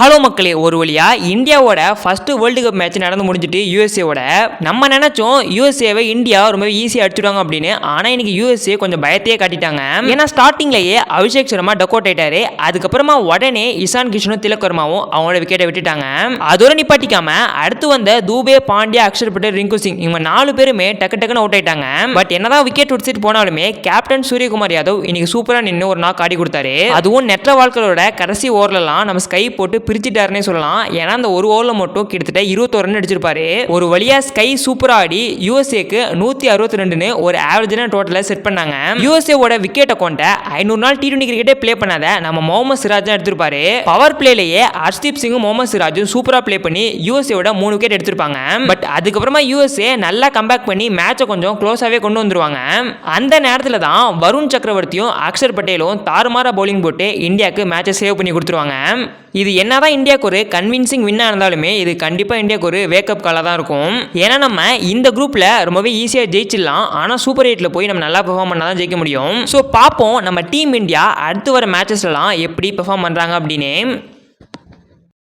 Hello மக்களே ஒரு வழியாக இந்தியாவோட ஃபஸ்ட்டு வேர்ல்டு கப் மேட்ச் நடந்து முடிஞ்சிட்டு யூஎஸ்ஏவோட நம்ம நினைச்சோம் யூஎஸ்ஏவை இந்தியா ரொம்ப ஈஸியாக அடிச்சுடுவாங்க அப்படின்னு. ஆனால் இன்னைக்கு யூஎஸ்ஏ கொஞ்சம் பயத்தையே காட்டிட்டாங்க. ஏன்னா ஸ்டார்டிங்லேயே அபிஷேக் சர்மா டக் அவுட் ஆயிட்டாரு. அதுக்கப்புறமா உடனே இசான் கிஷனும் திலக் வர்மாவும் அவங்களோட விக்கெட்டை விட்டுட்டாங்க. அதோட நிப்பாட்டிக்காம அடுத்து வந்த தூபே பாண்டியா அக்ஷர் பட்டேல் ரிங்கு சிங் இவங்க நாலு பேருமே டக்கு டக்குன்னு அவுட் ஆயிட்டாங்க. பட் என்னதான் விக்கெட் உடிச்சிட்டு போனாலுமே கேப்டன் சூரியகுமார் யாதவ் இன்னைக்கு சூப்பராக நின்று ஒரு நாள் காடி கொடுத்தாரு. அதுவும் நெற்ற வாழ்க்கையோட கடைசி ஓவர்லலாம் நம்ம ஸ்கை போட்டு பிரிச்சுட்டாருன்னே சொல்லலாம். ஏன்னா அந்த ஒரு ஓவரில் மட்டும் கிட்டத்தட்ட இருபத்தோரு ரன் அடிச்சிருப்பாரு. ஒரு வழியா ஸ்கை சூப்பராக ஆடி யூஎஸ்ஏக்கு நூத்தி அறுபத்தி ரெண்டுன்னு ஒரு ஆவரேஜான டோட்டலை செட் பண்ணாங்க. யூஎஸ்ஏவோட விக்கெட் அக்கௌண்ட்டை ஐநூறு நாள் டி டுவெண்டி கிரிக்கெட்டே ப்ளே பண்ணாத நம்ம முகமது சிராஜ் தான் எடுத்திருப்பாரு. பவர் பிளேலேயே ஹர்ஷ்தீப் சிங்கும் முகமது சிராஜும் சூப்பரா ப்ளே பண்ணி யூஎஸ்ஏவோட மூணு விக்கெட் எடுத்திருப்பாங்க. பட் அதுக்கப்புறமா யூஎஸ்ஏ நல்லா கம்பேக் பண்ணி மேட்சை கொஞ்சம் க்ளோஸாகவே கொண்டு வந்துருவாங்க. அந்த நேரத்தில் தான் வருண் சக்கரவர்த்தியும் அக்ஷர் பட்டேலும் தாறுமாறா பவுலிங் போட்டு இந்தியாவுக்கு மேட்சை சேவ் பண்ணி கொடுத்துருவாங்க. இது என்ன என்னதான் இந்தியாவுக்கு ஒரு கன்வின்சிங் வின்னாக இருந்தாலுமே இது கண்டிப்பாக இந்தியாவுக்கு ஒரு வேக்கப் காலாக தான் இருக்கும். ஏன்னா நம்ம இந்த குரூப்பில் ரொம்பவே ஈஸியாக ஜெயிச்சிடலாம். ஆனால் சூப்பர் எயிட்டில் போய் நம்ம நல்லா பெர்ஃபார்ம் பண்ணால் தான் ஜெயிக்க முடியும். ஸோ பார்ப்போம் நம்ம டீம் இந்தியா அடுத்து வர மேட்சஸ்லாம் எப்படி பெர்ஃபார்ம் பண்ணுறாங்க அப்படின்னு.